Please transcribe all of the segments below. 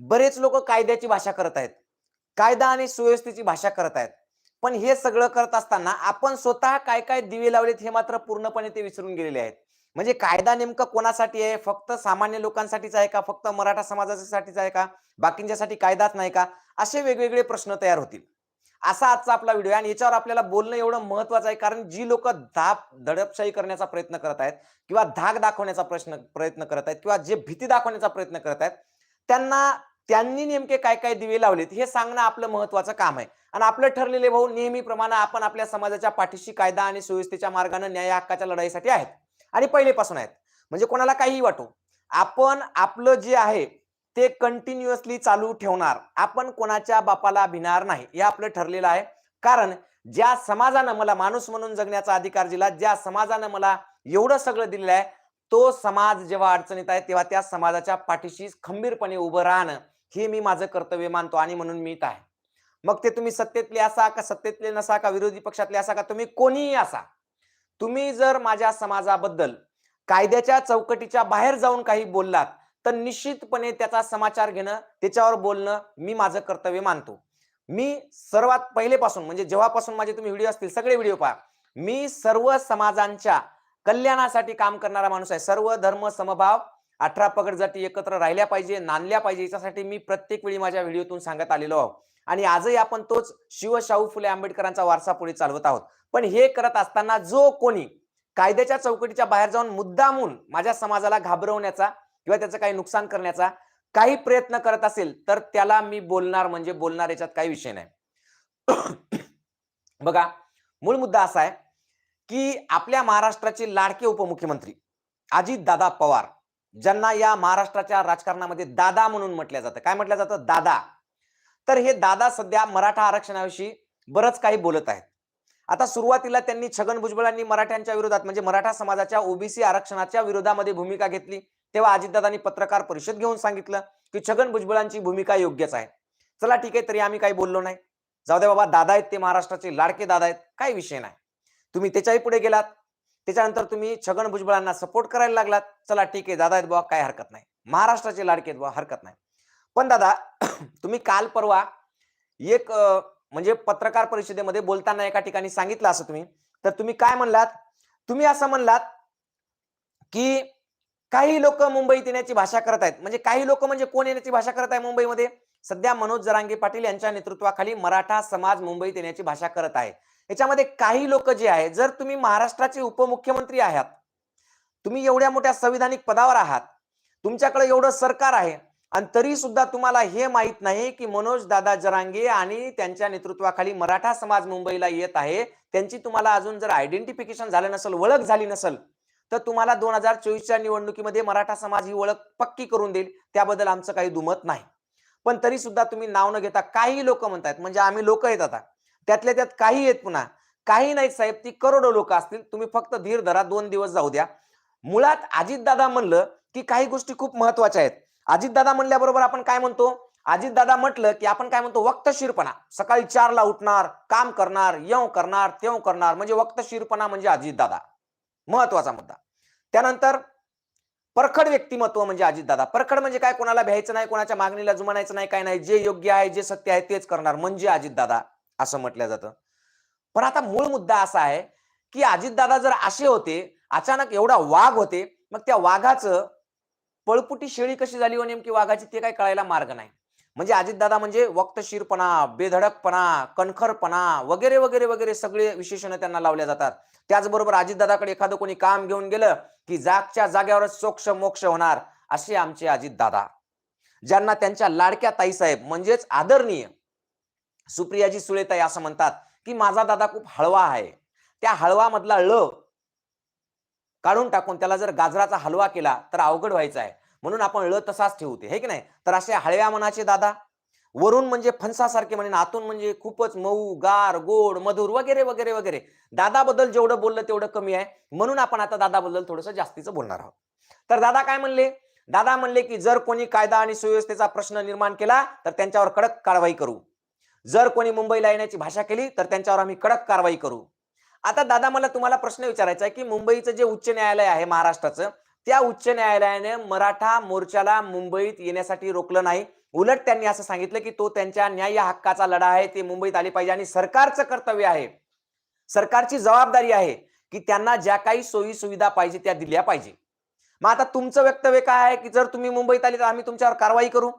बरेच लोक कायद्याची भाषा करत आहेत. कायदा आणि सुव्यवस्थेची भाषा करत आहेत. पण हे सगळं करत असताना आपण स्वतः काय काय दिवे लावलेत हे मात्र पूर्णपणे ते विसरून गेलेले आहेत. म्हणजे कायदा नेमका कोणासाठी आहे? फक्त सामान्य लोकांसाठीच आहे का? फक्त मराठा समाजासाठीच आहे का? बाकींच्यासाठी कायदाच नाही का? असे वेगवेगळे प्रश्न तयार होतील. असा आजचा आपला व्हिडिओ आहे आणि याच्यावर आपल्याला बोलणं एवढं महत्वाचं आहे कारण जी लोक धाप दडपशाही करण्याचा प्रयत्न करत आहेत किंवा धाक दाखवण्याचा प्रश्न प्रयत्न करत आहेत किंवा जे भीती दाखवण्याचा प्रयत्न करत आहेत त्यांना त्यांनी नेमके काय काय दिवे लावलेत हे सांगणं आपलं महत्वाचं काम आहे. आणि आपलं ठरलेले भाऊ नेहमीप्रमाणे आपण आपल्या समाजाच्या पाठीशी कायदा आणि सुव्यवस्थेच्या मार्गाने न्याय हक्काच्या लढाईसाठी आहेत. आणि पहिलेपासून आहेत. म्हणजे कोणाला काहीही वाटो. आपण आपलं जे आहे ते कंटिन्युअसली चालू ठेवणार. आपण कोणाच्या बापाला भिणार नाही. हे आपलं ठरलेलं आहे. कारण ज्या समाजानं मला माणूस म्हणून जगण्याचा अधिकार दिला ज्या समाजानं मला एवढं सगळं दिलेलं आहे तो समाज जेव्हा अडचणीत आहे तेव्हा त्या समाजाच्या पाठीशी खंबीरपणे उभं राहणं हे मी माझं कर्तव्य मानतो आणि म्हणून मी इथं आहे. मग ते तुम्ही सत्तेतले असा का सत्तेतले नसा का विरोधी पक्षातले असा का? तुम्ही कोणीही असा. तुम्ही जर माझ्या समाजाबद्दल कायद्याच्या चौकटीच्या बाहेर जाऊन काही बोललात तर निश्चितपणे त्याचा समाचार घेणं त्याच्यावर बोलणं मी माझं कर्तव्य मानतो. मी सर्वात पहिलेपासून म्हणजे जेव्हापासून माझे तुम्ही व्हिडिओ असतील सगळे व्हिडिओ पहा. मी सर्व समाजांच्या कल्याणासाठी काम करणारा माणूस आहे. सर्व धर्म समभाव अठरा पगड जाती एकत्र राहिल्या पाहिजे नांदल्या पाहिजे याच्यासाठी मी प्रत्येक वेळी माझ्या व्हिडिओतून सांगत आलेलो आहोत. आणि आजही आपण तोच शिवशाहू फुले आंबेडकरांचा वारसा पुढे चालवत आहोत. पण हे करत असताना जो कोणी कायद्याच्या चौकटीच्या बाहेर जाऊन मुद्दामून माझ्या समाजाला घाबरवण्याचा किंवा त्याचं काही नुकसान करण्याचा काही प्रयत्न करत असेल तर त्याला मी बोलणार म्हणजे बोलणार याच्यात काही विषय नाही. बघा मूळ मुद्दा असा आहे की आपल्या महाराष्ट्राचे लाडके उपमुख्यमंत्री अजित दादा पवार ज्यांना या महाराष्ट्राच्या राजकारणामध्ये दादा म्हणून म्हटलं जातं. काय म्हटलं जातं? दादा. तर हे दादा सध्या मराठा आरक्षणाविषयी बरंच काही बोलत आहेत. आता सुरुवातीला त्यांनी छगन भुजबळांनी मराठ्यांच्या विरोधात म्हणजे मराठा समाजाच्या ओबीसी आरक्षणाच्या विरोधामध्ये भूमिका घेतली. तेव्हा अजितदादांनी पत्रकार परिषद घेऊन सांगितलं की छगन भुजबळांची भूमिका योग्यच आहे. चला ठीक आहे तरी आम्ही काही बोललो नाही. जाऊ दे बाबा दादा आहेत ते महाराष्ट्राचे लाडके दादा आहेत. काही विषय नाही. तुम्ही त्याच्याही पुढे गेलात. त्याच्यानंतर तुम्ही छगन भुजबळांना सपोर्ट करायला लागलात. चला ठीक आहे दादा आहेत बुवा काय हरकत नाही. महाराष्ट्राचे लाडके आहेत बुवा हरकत नाही. पण दादा तुम्ही काल परवा एक म्हणजे पत्रकार परिषदेमध्ये बोलताना एका ठिकाणी सांगितलं असं तुम्ही. तर तुम्ही काय म्हणलात? तुम्ही असं म्हणलात की काही लोक मुंबईत येण्याची भाषा करत आहेत. म्हणजे काही लोक म्हणजे कोण येण्याची भाषा करत आहे मुंबईमध्ये? सध्या मनोज जरांगे पाटील यांच्या नेतृत्वाखाली मराठा समाज मुंबईत येण्याची भाषा करत आहे. याच्यामध्ये काही लोक जे आहे जर तुम्ही महाराष्ट्राचे उपमुख्यमंत्री आहात तुम्ही एवढ्या मोठ्या संविधानिक पदावर आहात तुमच्याकडे एवढं सरकार आहे आणि तरी सुद्धा तुम्हाला हे माहीत नाही की मनोज दादा जरांगे आणि त्यांच्या नेतृत्वाखाली मराठा समाज मुंबईला येत आहे. त्यांची तुम्हाला अजून जर आयडेंटिफिकेशन झालं नसेल ओळख झाली नसेल तर तुम्हाला दोन हजार चोवीसच्या निवडणुकीमध्ये मराठा समाज ही ओळख पक्की करून देईल. त्याबद्दल आमचं काही दुमत नाही. पण तरी सुद्धा तुम्ही नाव न घेता काही लोक म्हणतायत म्हणजे आम्ही लोक आहेत आता. त्यातल्या त्यात काही आहेत पुन्हा. काही नाहीत साहेब ती करोडो लोक असतील. तुम्ही फक्त धीर धरा दोन दिवस जाऊ द्या. मुळात अजितदादा म्हणलं की काही गोष्टी खूप महत्त्वाच्या आहेत. अजितदादा म्हणल्याबरोबर आपण काय म्हणतो? अजितदादा म्हटलं की आपण काय म्हणतो? वक्तशीरपणा. सकाळी चारला उठणार काम करणार येऊ करणार तेव करणार म्हणजे वक्तशीरपणा म्हणजे अजितदादा. महत्त्वाचा मुद्दा. त्यानंतर परखड व्यक्तिमत्व म्हणजे अजितदादा. परखड म्हणजे काय? कोणाला भ्यायचं नाही कोणाच्या मागणीला जुमानायचं नाही काय नाही. जे योग्य आहे जे सत्य आहे तेच करणार. म्हणजे अजितदादा. असं म्हटलं जातं. पण आता मूळ मुद्दा असा आहे की अजितदादा जर असे होते अचानक एवढा वाघ होते मग त्या वाघाचं पळपुटी शेळी कशी झाली व नेमकी वाघाची ते काय कळायला मार्ग नाही. म्हणजे अजितदादा म्हणजे वक्तशीरपणा बेधडकपणा कणखरपणा वगैरे वगैरे वगैरे सगळे विशेषण त्यांना लावल्या जातात. त्याचबरोबर अजितदादाकडे एखादं कोणी काम घेऊन गेलं की जागच्या जाग्यावरच सोक्ष मोक्ष होणार असे आमचे अजितदादा. ज्यांना त्यांच्या लाडक्या ताईसाहेब म्हणजेच आदरणीय सुप्रियाजी सुळेताई असं म्हणतात की माझा दादा खूप हळवा आहे. त्या हळवा मधला ळ काढून टाकून त्याला जर गाजराचा हलवा केला तर अवघड व्हायचा आहे. म्हणून आपण ळ तसाच ठेवते हे की नाही? तर असे हळव्या मनाचे दादा वरून म्हणजे फणसासारखे म्हणे आतून म्हणजे खूपच मऊ गार गोड मधुर वगैरे वगैरे वगैरे. दादाबद्दल जेवढं बोललं तेवढं कमी आहे. म्हणून आपण आता दादाबद्दल थोडंसं जास्तीचं बोलणार आहोत. तर दादा काय म्हणले? दादा म्हणले की जर कोणी कायदा आणि सुव्यवस्थेचा प्रश्न निर्माण केला तर त्यांच्यावर कडक कारवाई करू. जर कोणी मुंबईला येण्याची भाषा केली तर त्यांच्यावर आम्ही कडक कारवाई करू. आता दादा मला तुम्हाला प्रश्न विचारायचा आहे की मुंबईचं जे उच्च न्यायालय आहे महाराष्ट्राचं त्या उच्च न्यायालयाने मराठा मोर्चाला मुंबईत येण्यासाठी रोखलं नाही. उलट त्यांनी असं सांगितलं की तो त्यांच्या न्याय हक्काचा लढा आहे ते मुंबईत आले पाहिजे आणि सरकारचं कर्तव्य आहे. सरकारची जबाबदारी आहे की त्यांना ज्या काही सोयी सुविधा पाहिजे त्या दिल्या पाहिजे. मग आता तुमचं वक्तव्य काय आहे की जर तुम्ही मुंबईत आले तर आम्ही तुमच्यावर कारवाई करू?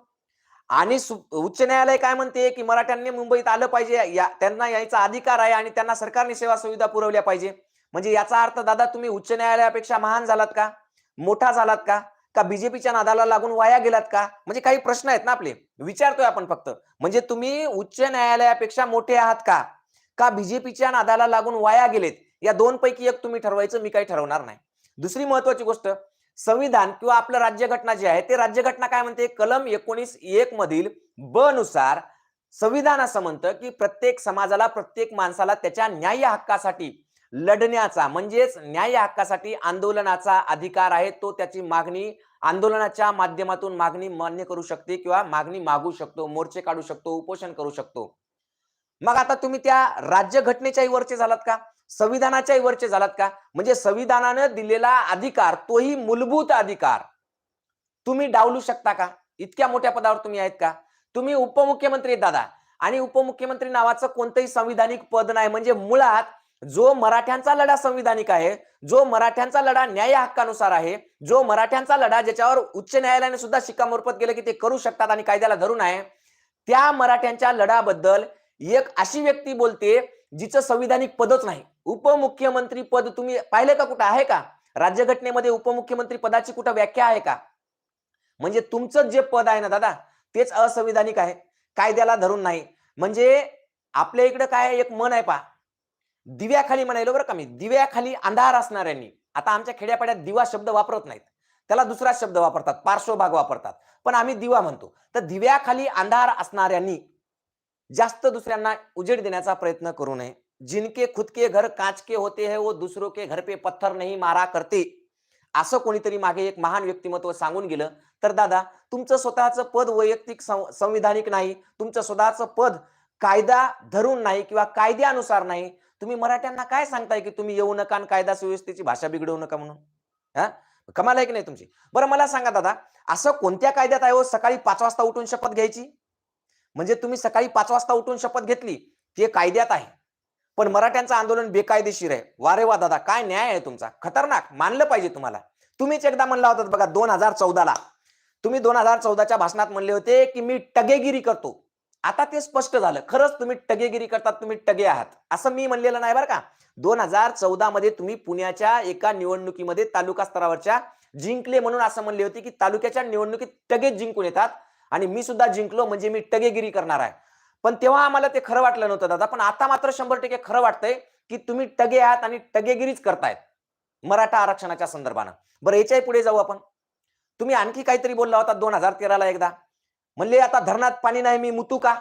आणि उच्च न्यायालय काय म्हणते की मराठ्यांनी मुंबईत आलं पाहिजे या त्यांना यायचा अधिकार आहे आणि त्यांना सरकारने सेवा सुविधा पुरवल्या पाहिजे. म्हणजे याचा अर्थ दादा तुम्ही उच्च न्यायालयापेक्षा महान झालात का? मोठा झालात का? का बीजेपीच्या नादाला लागून वाया गेलात का? म्हणजे काही प्रश्न आहेत ना आपले. विचारतोय आपण फक्त. म्हणजे तुम्ही उच्च न्यायालयापेक्षा मोठे आहात का? का बीजेपीच्या नादाला लागून वाया गेलेत? या दोन पैकी एक तुम्ही ठरवायचं मी काही ठरवणार नाही. दुसरी महत्वाची गोष्ट संविधान किंवा आपलं राज्यघटना जे आहे ते राज्यघटना काय म्हणते? कलम एकोणीस एक मधील ब नुसार संविधान असं म्हणतं की प्रत्येक समाजाला प्रत्येक माणसाला त्याच्या न्याय हक्कासाठी लढण्याचा म्हणजेच न्याय हक्कासाठी आंदोलनाचा अधिकार आहे तो त्याची मागणी आंदोलनाच्या माध्यमातून मागणी मान्य करू शकते किंवा मागणी मागू शकतो मोर्चे काढू शकतो उपोषण करू शकतो. मग आता तुम्ही त्या राज्यघटनेच्याही वरचे झालात का? संविधानाच्याही वरचे झालात का? म्हणजे संविधानानं दिलेला अधिकार तोही मूलभूत अधिकार. तुम्ही डावलू शकता का? इतक्या मोठ्या पदावर तुम्ही आहेत का? तुम्ही उपमुख्यमंत्री दादा. आणि उपमुख्यमंत्री नावाचं कोणतंही संविधानिक पद नाही. म्हणजे मुळात जो मराठ्यांचा लढा संविधानिक आहे जो मराठ्यांचा लढा न्याय हक्कानुसार आहे जो मराठ्यांचा लढा ज्याच्यावर उच्च न्यायालयाने सुद्धा शिक्कामोर्फत केलं की ते करू शकतात आणि कायद्याला धरून आहे त्या मराठ्यांच्या लढाबद्दल एक अशी व्यक्ती बोलते जिचं संविधानिक पदच नाही. उपमुख्यमंत्री पद तुम्ही पाहिले का कुठं? आहे का? राज्यघटनेमध्ये उपमुख्यमंत्री पदाची कुठं व्याख्या आहे का? म्हणजे तुमचं जे पद आहे ना दादा तेच असंविधानिक आहे. कायद्याला धरून नाही. म्हणजे आपल्या इकडं काय एक मन आहे पा दिव्याखाली म्हणायलो बरं का मी. दिव्याखाली अंधार असणाऱ्यांनी. आता आमच्या खेड्यापाड्यात दिवा शब्द वापरत नाहीत. त्याला दुसरा शब्द वापरतात. पार्श्वभाग वापरतात. पण आम्ही दिवा म्हणतो. तर दिव्याखाली अंधार असणाऱ्यांनी जास्त दुसऱ्यांना उजेड देण्याचा प्रयत्न करू नये. जिनके खुद के घर काचके होते है वो दुसरो के घर पे पत्थर नाही मारा करते. असं कोणीतरी मागे एक महान व्यक्तिमत्व सांगून गेलं. तर दादा तुमचं स्वतःचं पद वैयक्तिक सं- संविधानिक नाही. तुमचं स्वतःचं पद कायदा धरून नाही किंवा कायद्यानुसार नाही. तुम्ही मराठ्यांना काय सांगताय की तुम्ही येऊ नका आणि कायदा सुव्यवस्थेची भाषा बिघडवू नका म्हणून? हा? कमाल आहे की नाही तुमची? बरं मला सांगा दादा असं कोणत्या कायद्यात आहे हो सकाळी पाच वाजता उठून शपथ घ्यायची? म्हणजे तुम्ही सकाळी पाच वाजता उठून शपथ घेतली ते कायद्यात आहे. पण मराठ्यांचं आंदोलन बेकायदेशीर आहे. वारे वा दादा काय न्याय आहे तुमचा? खतरनाक मानलं पाहिजे तुम्हाला. तुम्हीच एकदा म्हणला होता बघा दोन हजार चौदाला. तुम्ही दोन हजार चौदाच्या भाषणात म्हणले होते की मी टगेगिरी करतो. आता ते स्पष्ट झालं. खरंच तुम्ही टगेगिरी करतात तुम्ही टगे आहात. असं मी म्हणलेलं नाही बरं का. दोन हजार चौदा मध्ये तुम्ही पुण्याच्या एका निवडणुकीमध्ये तालुका स्तरावरच्या जिंकले म्हणून असं म्हणले होते की तालुक्याच्या निवडणुकीत टगेच जिंकून येतात. आणि मी सुद्धा जिंकलो म्हणजे मी टगेगिरी करणार आहे. पण तेव्हा आम्हाला ते खरं वाटलं नव्हतं दादा. पण आता मात्र शंभर टक्के खरं वाटतंय की तुम्ही टगे आहात आणि टगेगिरीच करतायत मराठा आरक्षणाच्या संदर्भानं. बरं याच्याही पुढे जाऊ आपण. तुम्ही आणखी काहीतरी बोलला होता दोन हजार तेराला एकदा. म्हणले आता धरणात पाणी नाही मी मुतू का?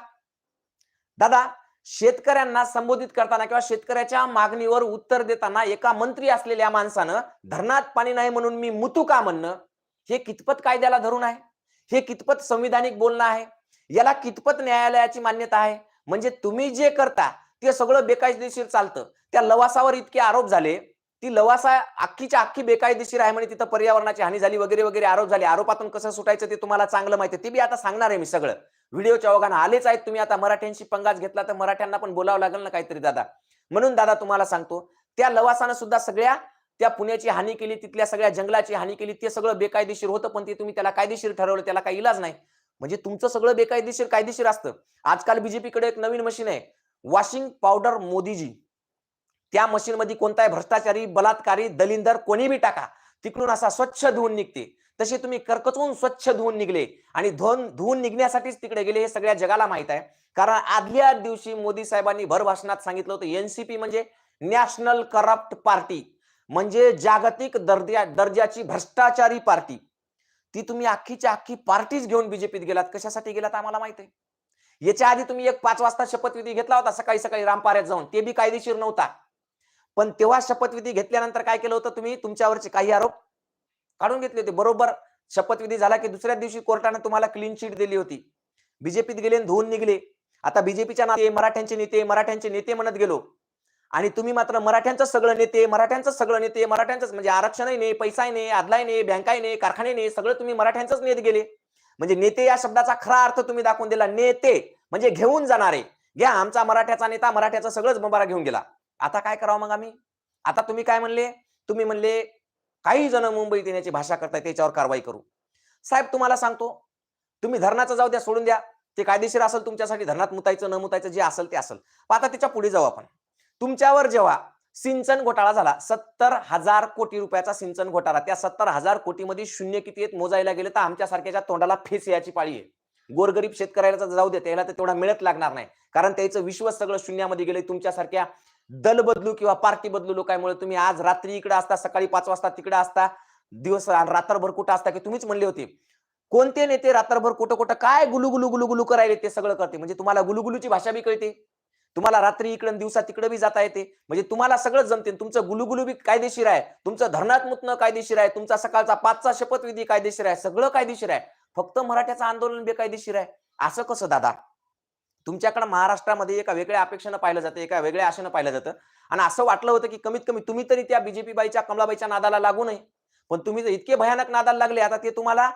दादा शेतकऱ्यांना संबोधित करताना किंवा शेतकऱ्याच्या मागणीवर उत्तर देताना एका मंत्री असलेल्या माणसानं धरणात पाणी नाही म्हणून मी मुतू का? म्हणणं हे कितपत कायद्याला धरून आहे? हे कितपत संविधानिक बोलणं आहे? याला कितपत न्यायालयाची मान्यता आहे? म्हणजे तुम्ही जे करता ते सगळं बेकायदेशीर चालतं. त्या लवासावर इतके आरोप झाले ती लवासा अख्खीच्या अख्खी बेकायदेशीर आहे म्हणजे तिथं पर्यावरणाची हानी झाली वगैरे वगैरे आरोप झाले. आरोपातून कसं सुटायचं ते तुम्हाला चांगलं माहिती आहे. ते बी आता सांगणार आहे मी सगळं. व्हिडिओच्या ओघानं आलेच आहेत तुम्ही आता. मराठ्यांशी पंगाच घेतला तर मराठ्यांना पण बोलावं लागेल ना काहीतरी दादा. म्हणून दादा तुम्हाला सांगतो त्या लवासानं सुद्धा सगळ्या त्या पुण्याची हानी केली तिथल्या सगळ्या जंगलाची हानी केली ते सगळं बेकायदेशीर होतं पण ते तुम्ही त्याला कायदेशीर ठरवलं त्याला काही इलाज नाही. म्हणजे तुमचं सगळं बेकायदेशीर कायदेशीर असतं. आजकाल बीजेपीकडे एक नवीन मशीन आहे. Washing powder Modiji. त्या मशीन मध्ये कोणताही भ्रष्टाचारी बलात्कारी दलिंदर कोणी बी टाका. तिकडून असा स्वच्छ धुवून निघते. तसे तुम्ही कर्कचून स्वच्छ धुवून निघले. आणि धुवून धुवून निघण्यासाठीच तिकडे गेले हे सगळ्या जगाला माहीत आहे. कारण आदल्या दिवशी मोदी साहेबांनी भर भाषणात सांगितलं होतं एनसीपी म्हणजे नॅशनल करप्ट पार्टी म्हणजे जागतिक दर्जा दर्जाची भ्रष्टाचारी पार्टी. ती तुम्ही अख्खीच्या अख्खी पार्टीच घेऊन बीजेपीत गेलात. कशासाठी गेलात आम्हाला माहीत आहे. याच्या आधी तुम्ही एक पाच वाजता शपथविधी घेतला होता. सकाळी सकाळी रामपाऱ्यात जाऊन. ते बी कायदेशीर नव्हता. पण तेव्हा शपथविधी घेतल्यानंतर काय केलं होतं तुम्ही? तुमच्यावरचे काही आरोप काढून घेतले होते. बरोबर शपथविधी झाला की दुसऱ्या दिवशी कोर्टाने तुम्हाला क्लीन शीट दिली होती. बीजेपीत गेले धुवून निघले. आता बीजेपीच्या नाते मराठ्यांचे नेते मराठ्यांचे नेते म्हणत गेलो. आणि तुम्ही मात्र मराठ्यांचं सगळं नेते मराठ्यांचं सगळं नेते मराठ्यांचंच म्हणजे आरक्षणही नाही पैसाही नाही आदलाही नाही बँकाही नाही कारखाने नाही सगळं तुम्ही मराठ्यांचंच नेत गेले. म्हणजे नेते या शब्दाचा खरा अर्थ तुम्ही दाखवून दिला. नेते म्हणजे घेऊन जाणारे. घ्या आमचा मराठ्याचा नेता मराठ्याचा सगळंच बंबारा घेऊन गेला. आता काय करावं मग आम्ही? आता तुम्ही काय म्हणले? तुम्ही म्हणले काही जण मुंबईत येण्याची भाषा करताय त्याच्यावर कारवाई करू. साहेब तुम्हाला सांगतो. तुम्ही धरणाचं जाऊ द्या सोडून द्या. ते कायदेशीर असेल तुमच्यासाठी धरणात मुतायचं न मुतायचं जे असेल ते असेल. आता त्याच्या पुढे जाऊ आपण. तुमच्यावर जेव्हा सिंचन घोटाळा झाला सत्तर हजार कोटी रुपयाचा सिंचन घोटाळा त्या सत्तर हजार कोटीमध्ये शून्य किती आहेत मोजायला गेले तर आमच्यासारख्याच्या तोंडाला फेस याची पाळी आहे. गोरगरीब शेतकऱ्याला जाऊ दे त्याला तर तेवढा मिळत लागणार नाही. कारण त्याचं विश्व सगळं शून्यामध्ये गेले तुमच्यासारख्या दल बदलू किंवा पार्टी बदलू लोकांमुळे तुम्ही आज रात्री इकडे असता सकाळी पाच वाजता तिकडे असता दिवस रात्रभर कुठं असता की तुम्हीच म्हणले होते. कोणते नेते रात्रभर कुठं कुठं काय गुलू गुलू गुलू गुलू करायले ते सगळं करते? म्हणजे तुम्हाला गुलुगुलूची भाषा बी कळते. तुम्हाला रात्री इकडं दिवसा तिकडे बी जाता येते. म्हणजे तुम्हाला सगळं जमते तुमचं गुलुगुलू बी कायदेशीर आहे. तुमचं धरणात कायदेशीर आहे. तुमचा सकाळचा पाचचा शपथविधी कायदेशीर आहे. सगळं कायदेशीर आहे. फक्त मराठ्याचं आंदोलन बेकायदेशीर आहे. असं कसं दादा? तुमच्याकडे महाराष्ट्रामध्ये एका वेगळ्या अपेक्षेनं पाहिलं जातं एका वेगळ्या आशेनं पाहिलं जातं. आणि असं वाटलं होतं की कमीत कमी तुम्ही तरी त्या बीजेपी बाईच्या कमलाबाईच्या नादाला लागू नये. पण तुम्ही जर इतके भयानक नादाला लागले आता ते तुम्हाला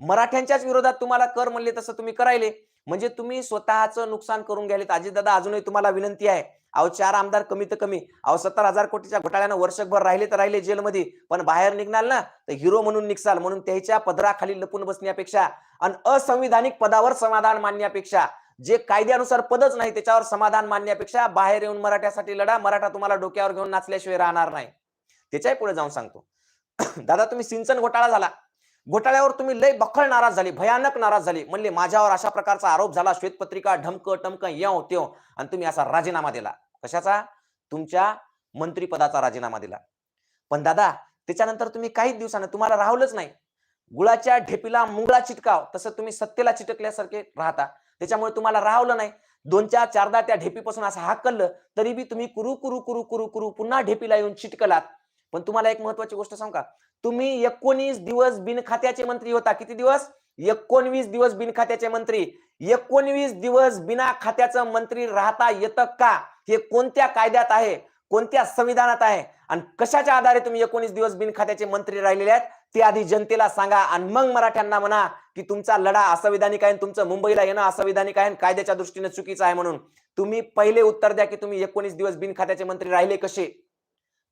मराठ्यांच्याच विरोधात तुम्हाला कर म्हणले तसं तुम्ही करायले. म्हणजे तुम्ही स्वतःचं नुकसान करून गेलेत अजितदादा अजूनही तुम्हाला विनंती आहे. अहो चार आमदार कमी तर कमी. अहो सत्तर हजार कोटीच्या घोटाळ्यानं वर्षभर राहिले तर राहिले जेलमध्ये. पण बाहेर निघणार ना तर हिरो म्हणून निघसाल. म्हणून त्याच्या पदराखाली लपून बसण्यापेक्षा आणि असंविधानिक पदावर समाधान मानण्यापेक्षा जे कायद्यानुसार पदच नाही त्याच्यावर समाधान मानण्यापेक्षा बाहेर येऊन मराठ्यासाठी लढा मराठा तुम्हाला डोक्यावर घेऊन नाचल्याशिवाय राहणार नाही. त्याच्याही पुढे जाऊन सांगतो. दादा तुम्ही सिंचन घोटाळा झाला. घोटाळ्यावर तुम्ही लय बखळ नाराज झाली भयानक नाराज झाली. म्हणले माझ्यावर अशा प्रकारचा आरोप झाला श्वेतपत्रिका ढमक टमक येव हो आणि तुम्ही असा राजीनामा दिला. कशाचा? तुमच्या मंत्रीपदाचा राजीनामा दिला. पण दादा त्याच्यानंतर तुम्ही काहीच दिवसानं तुम्हाला राहवलंच नाही. गुळाच्या ढेपीला मुंगळा चिटकाव तसं तुम्ही सत्तेला चिटकल्यासारखे राहता. त्याच्यामुळे तुम्हाला राहवलं नाही. दोनच्या चारदा त्या ढेपीपासून असं हाकललं तरी बी तुम्ही कुरू कुरू कुरू कुरू कुरू पुन्हा ढेपीला येऊन चिटकलात. पण तुम्हाला एक महत्वाची गोष्ट सांग का? तुम्ही एकोणीस दिवस बिनखात्याचे मंत्री होता. किती दिवस? एकोणवीस दिवस बिनखात्याचे मंत्री. एकोणवीस दिवस बिना खात्याचं मंत्री राहता येतं का? हे कोणत्या कायद्यात आहे? कोणत्या संविधानात आहे? आणि कशाच्या आधारे तुम्ही एकोणीस दिवस बिनखात्याचे मंत्री राहिलेले आहेत? ते आधी जनतेला सांगा आणि मग मराठ्यांना म्हणा की तुमचा लढा असंविधानिक आहे आणि तुमचं मुंबईला येणं असंविधानिक आहे आणि कायद्याच्या दृष्टीने चुकीचं आहे म्हणून. तुम्ही पहिले उत्तर द्या की तुम्ही एकोणीस दिवस बिनखात्याचे मंत्री राहिले कसे?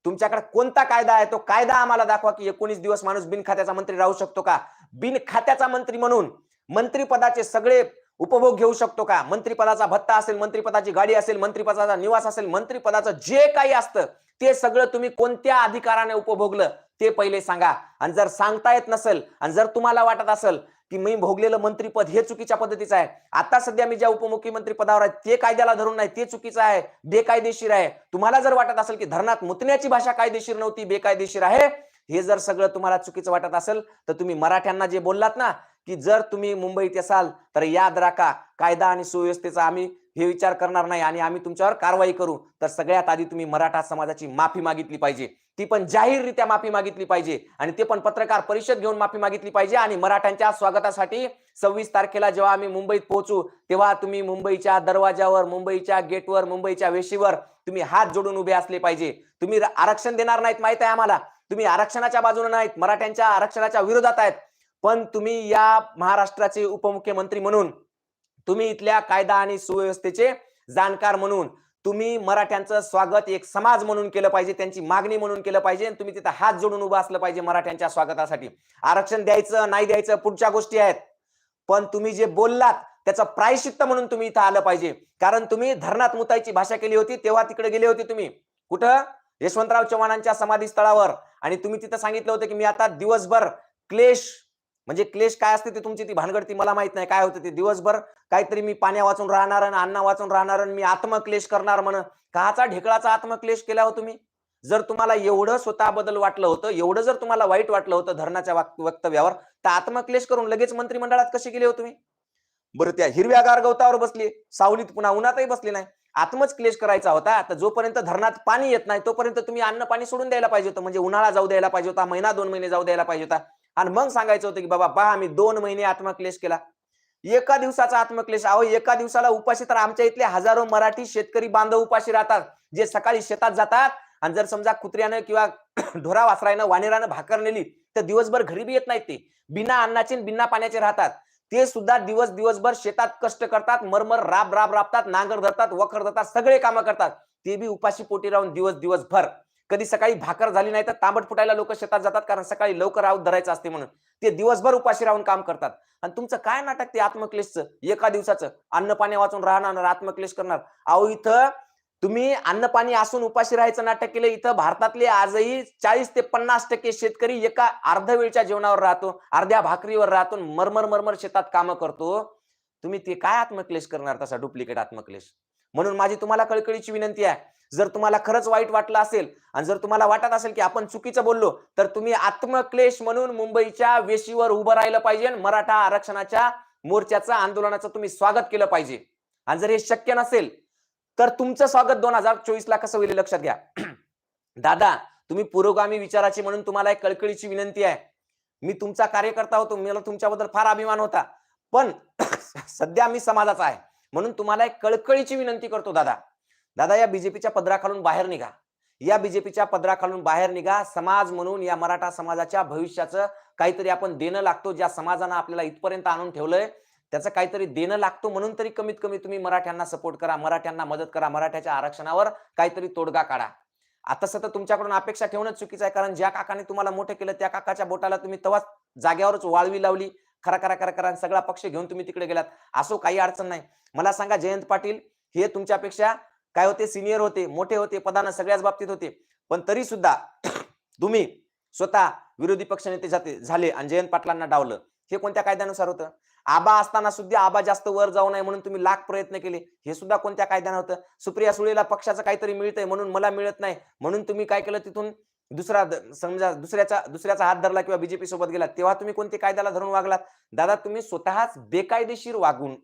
तुमच्याकडे कोणता कायदा आहे? तो कायदा आम्हाला दाखवा की एकोणीस दिवस माणूस बिनखात्याचा मंत्री राहू शकतो का? बिनखात्याचा मंत्री म्हणून मंत्रीपदाचे सगळे उपभोग घेऊ शकतो का? मंत्रीपदाचा भत्ता असेल मंत्रीपदाची गाडी असेल मंत्रीपदाचा निवास असेल मंत्रीपदाचं जे काही असतं ते सगळं तुम्ही कोणत्या अधिकाराने उपभोगलं ते पहिले सांगा. आणि जर सांगता येत नसेल आणि जर तुम्हाला वाटत असेल की मी भोगलेलं मंत्रीपद हे चुकीच्या पद्धतीचं आहे. आता सध्या मी ज्या उपमुख्यमंत्री पदावर आहे ते कायद्याला धरून नाही ते चुकीचं आहे बेकायदेशीर आहे. तुम्हाला जर वाटत असेल की धरणात मुतण्याची भाषा कायदेशीर नव्हती बेकायदेशीर आहे हे जर सगळं तुम्हाला चुकीचं वाटत असेल तर तुम्ही मराठ्यांना जे बोललात ना की जर तुम्ही मुंबईत असाल तर याद राखा कायदा आणि सुव्यवस्थेचा आम्ही हे विचार करणार नाही आणि आम्ही तुमच्यावर कारवाई करू. तर सगळ्यात आधी तुम्ही मराठा समाजाची माफी मागितली पाहिजे. ती पण जाहीररित्या माफी मागितली पाहिजे आणि ते पण पत्रकार परिषद घेऊन माफी मागितली पाहिजे आणि मराठ्यांच्या स्वागतासाठी सव्वीस तारखेला जेव्हा आम्ही मुंबईत पोहोचू तेव्हा तुम्ही मुंबईच्या दरवाजावर मुंबईच्या गेटवर मुंबईच्या वेशीवर तुम्ही हात जोडून उभे असले पाहिजे. तुम्ही आरक्षण देणार नाहीत माहीत आहे आम्हाला. तुम्ही आरक्षणाच्या बाजूने नाहीत मराठ्यांच्या आरक्षणाच्या विरोधात आहेत. पण तुम्ही या महाराष्ट्राचे उपमुख्यमंत्री म्हणून तुम्ही इथल्या कायदा आणि सुव्यवस्थेचे जाणकार म्हणून तुम्ही मराठ्यांचं स्वागत एक समाज म्हणून केलं पाहिजे त्यांची मागणी म्हणून केलं पाहिजे आणि तुम्ही तिथं हात जोडून उभं असलं पाहिजे मराठ्यांच्या स्वागतासाठी. आरक्षण द्यायचं नाही द्यायचं पुढच्या गोष्टी आहेत. पण तुम्ही जे बोललात त्याचं प्रायश्चित्त म्हणून तुम्ही इथं आलं पाहिजे. कारण तुम्ही धरणात मुतायची भाषा केली होती तेव्हा तिकडे गेले होते तुम्ही. कुठं? यशवंतराव चव्हाणांच्या समाधी स्थळावर आणि तुम्ही तिथं सांगितलं होतं की मी आता दिवसभर क्लेश म्हणजे क्लेश काय असते ते तुमची ती भानगड ती मला माहीत नाही. काय होतं ते? दिवसभर काहीतरी मी पाण्या वाचून राहणार आणि अन्न वाचून राहणार आणि मी आत्मक्लेश करणार म्हण काचा ढेकळाचा आत्मक्लेश केला हो तुम्ही? जर तुम्हाला एवढं स्वतःबद्दल वाटलं होतं एवढं जर तुम्हाला वाईट वाटलं होतं धरणाच्या वक्तव्यावर तर आत्मक्लेश करून लगेच मंत्रिमंडळात कसे गेले हो तुम्ही? बरं त्या हिरव्या गारगवतावर बसली सावलीत पुन्हा उन्हातही बसली नाही. आत्मच क्लेश करायचा होता. तर जोपर्यंत धरणात पाणी येत नाही तोपर्यंत तुम्ही अन्न पाणी सोडून द्यायला पाहिजे होतं. म्हणजे उन्हाळा जाऊ द्यायला पाहिजे होता महिना दोन महिने जाऊ द्यायला पाहिजे होता. आणि मग सांगायचं होतं की बाबा पहा आम्ही दोन महिने आत्मक्लेश केला. एका दिवसाचा आत्मक्लेश अहो एका दिवसाला उपाशी तर आमच्या इथले हजारो मराठी शेतकरी बांधव उपाशी राहतात जे सकाळी शेतात जातात आणि जर समजा कुत्र्यानं किंवा ढोरा वासरायनं वानेरानं भाकर नेली तर दिवसभर घरी बी येत नाहीत ते. बिना अन्नाचे बिना पाण्याचे राहतात. ते सुद्धा दिवस दिवसभर शेतात कष्ट करतात मरमर राब राब राबतात नांगर धरतात वखर धरतात सगळे कामं करतात. ते बी उपाशी पोटी राहून दिवस दिवसभर. कधी सकाळी भाकर झाली नाही तर तांबट फुटायला लोक शेतात जातात कारण सकाळी लवकर आऊत धरायचं असते म्हणून. ते दिवसभर उपाशी राहून काम करतात. आणि तुमचं काय नाटक ते आत्मक्लेशचं? एका दिवसाचं. अन्न पाणी वाचून राहणार आत्मक्लेश करणार. अहो इथं तुम्ही अन्न पाणी असून उपाशी राहायचं नाटक केलं इथं भारतातले आजही चाळीस ते पन्नास टक्के शेतकरी एका अर्ध वेळच्या जेवणावर राहतो अर्ध्या भाकरीवर राहतो मरमर मरमर शेतात कामं करतो. तुम्ही ते काय आत्मक्लेश करणार तसा डुप्लिकेट आत्मक्लेश? म्हणून माझी तुम्हाला कळकळीची विनंती आहे. जर तुम्हाला खरंच वाईट वाटलं असेल आणि जर तुम्हाला वाटत असेल की आपण चुकीचं बोललो तर तुम्ही आत्मक्लेश म्हणून मुंबईच्या वेशीवर उभं राहिलं पाहिजे मराठा आरक्षणाच्या मोर्चाचं आंदोलनाचं तुम्ही स्वागत केलं पाहिजे. आणि जर हे शक्य नसेल तर तुमचं स्वागत दोन हजार चोवीस ला कसं होईल लक्षात घ्या. दादा तुम्ही पुरोगामी विचाराची म्हणून तुम्हाला एक कळकळीची विनंती आहे. मी तुमचा कार्यकर्ता होतो मला तुमच्याबद्दल फार अभिमान होता. पण सध्या मी समाजाचा आहे. म्हणून तुम्हाला एक कळकळीची विनंती करतो दादा. दादा या बीजेपीच्या पदराखालून बाहेर निघा. या बीजेपीच्या पदराखालून बाहेर निघा. समाज म्हणून या मराठा समाजाच्या भविष्याचं काहीतरी आपण देणं लागतो ज्या समाजानं आपल्याला इथपर्यंत आणून ठेवलंय. त्याचं काहीतरी देणं लागतो म्हणून तरी कमीत कमी तुम्ही मराठ्यांना सपोर्ट करा मराठ्यांना मदत करा मराठ्याच्या आरक्षणावर काहीतरी तोडगा काढा. आता सतत तुमच्याकडून अपेक्षा ठेवणं चुकीचं आहे कारण ज्या काकाने तुम्हाला मोठं केलं त्या काकाच्या बोटाला तुम्ही तेव्हाच जाग्यावरच वाळवी लावली. खरा खरा खरा खरा सगळा पक्ष घेऊन तुम्ही तिकडे गेलात. असो काही अडचण नाही. मला सांगा जयंत पाटील हे तुमच्यापेक्षा काय होते? सिनियर होते मोठे होते पदानं सगळ्याच बाबतीत होते. पण तरी सुद्धा तुम्ही स्वतः विरोधी पक्षनेते जाते झाले आणि जयंत पाटलांना डावलं. हे कोणत्या कायद्यानुसार होतं? आबा असताना सुद्धा आबा जास्त वर जाऊ नये म्हणून तुम्ही लाख प्रयत्न केले. हे सुद्धा कोणत्या कायद्यानं होतं? सुप्रिया सुळेला पक्षाचं काहीतरी मिळतंय म्हणून मला मिळत नाही. म्हणून तुम्ही काय केलं तिथून? दुसरा समजा दुसऱ्याचा दुसऱ्याचा हात धरला किंवा बीजेपी सोबत गेला तेव्हा तुम्ही कोणते कायद्याला धरून वागलात? दादा तुम्ही स्वतःच बेकायदेशीर वागून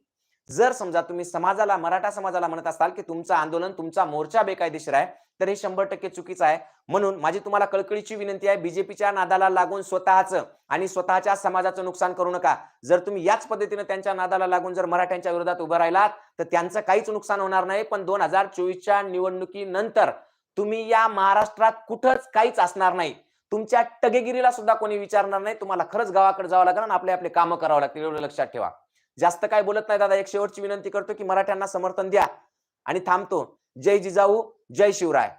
जर समजा तुम्ही समाजाला मराठा समाजाला म्हणत असाल की तुमचं आंदोलन तुमचा मोर्चा बेकायदेशीर आहे तर हे शंभर टक्के चुकीचं आहे. म्हणून माझी तुम्हाला कळकळीची विनंती आहे बीजेपीच्या नादाला लागून स्वतःचं आणि स्वतःच्या समाजाचं नुकसान करू नका. जर तुम्ही याच पद्धतीने त्यांच्या नादाला लागून जर मराठ्यांच्या विरोधात उभं राहिलात तर त्यांचं काहीच नुकसान होणार नाही. पण दोन हजार चोवीसच्या निवडणुकीनंतर तुम्ही या महाराष्ट्रात कुठंच काहीच असणार नाही. तुमच्या टगेगिरीला सुद्धा कोणी विचारणार नाही. तुम्हाला खरंच गावाकडे जावं लागेल आणि आपले आपले कामं करावं लागतील. एवढं लक्षात ठेवा. जास्त काय बोलत नाही दादा. एक शेवटची विनंती करतो की मराठ्यांना समर्थन द्या. आणि थांबतो. जय जिजाऊ जय शिवराय.